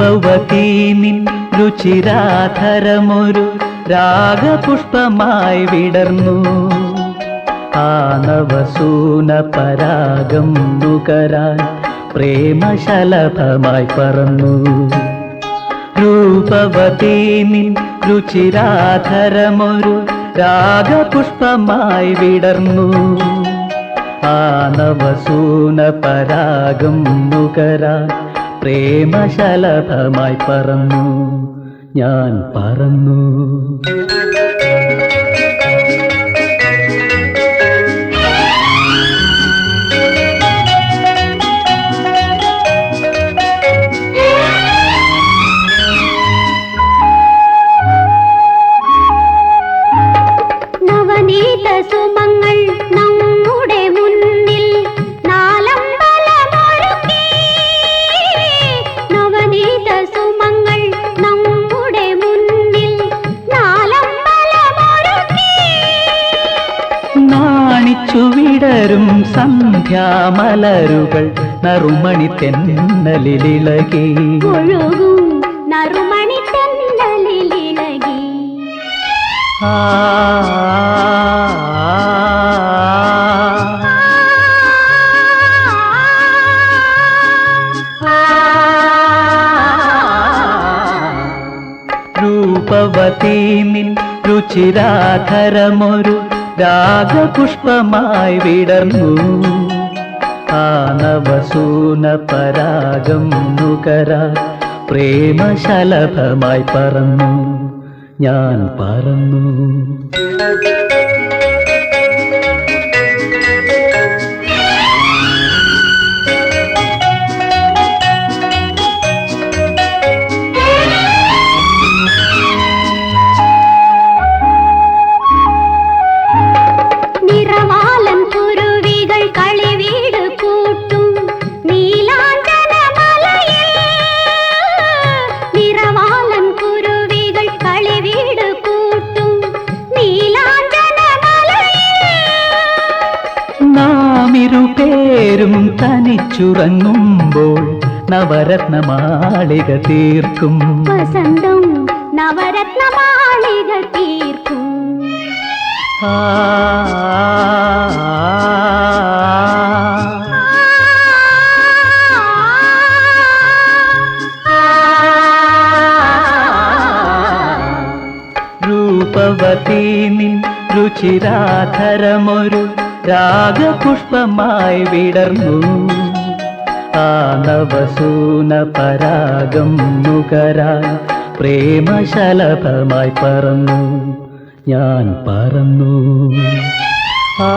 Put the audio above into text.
രൂപവതീ നിൻ രുചിരാധരമൊരു രാഗപുഷ്പമായി വിടർന്നു. ആനവസൂന പരാഗം നുകരാൻ പ്രേമശലഭമായി പറന്നു. രൂപവതീ നിൻ രുചിരാധരമൊരു രാഗപുഷ്പമായി വിടർന്നു. ആനവസൂന പരാഗം നുകരാൻ പ്രേമശലഭമായി പറന്നു. ഞാൻ പറന്നു. നവനീത വിടരും സന്ധ്യാമലരുകൾ നറുമണി തെന്നലിളിളകി നറുമണി തെന്നലിലിളകി ആ രൂപവതീ നിൻ രുചിരാധരമൊരു രാഗപുഷ്പമായി വിടർന്നു. ആനവസൂന പരാഗം നുകര പ്രേമശലഭമായി പറന്നു. ഞാൻ പറന്നു. ഇരുപേരും തനിച്ചുറങ്ങുമ്പോൾ നവരത്ന മാളിക തീർക്കും. വസന്തം നവരത്ന മാളിക തീർക്കും. ആ. രൂപവതീ നിൻ രുചിരാധരമൊരു രാഗപുഷ്പമായി വിടർന്നു. ആ നവസൂന പരാഗം നുകരാൻ പ്രേമശലഭമായി പറന്നു. ഞാൻ പറന്നു. ആ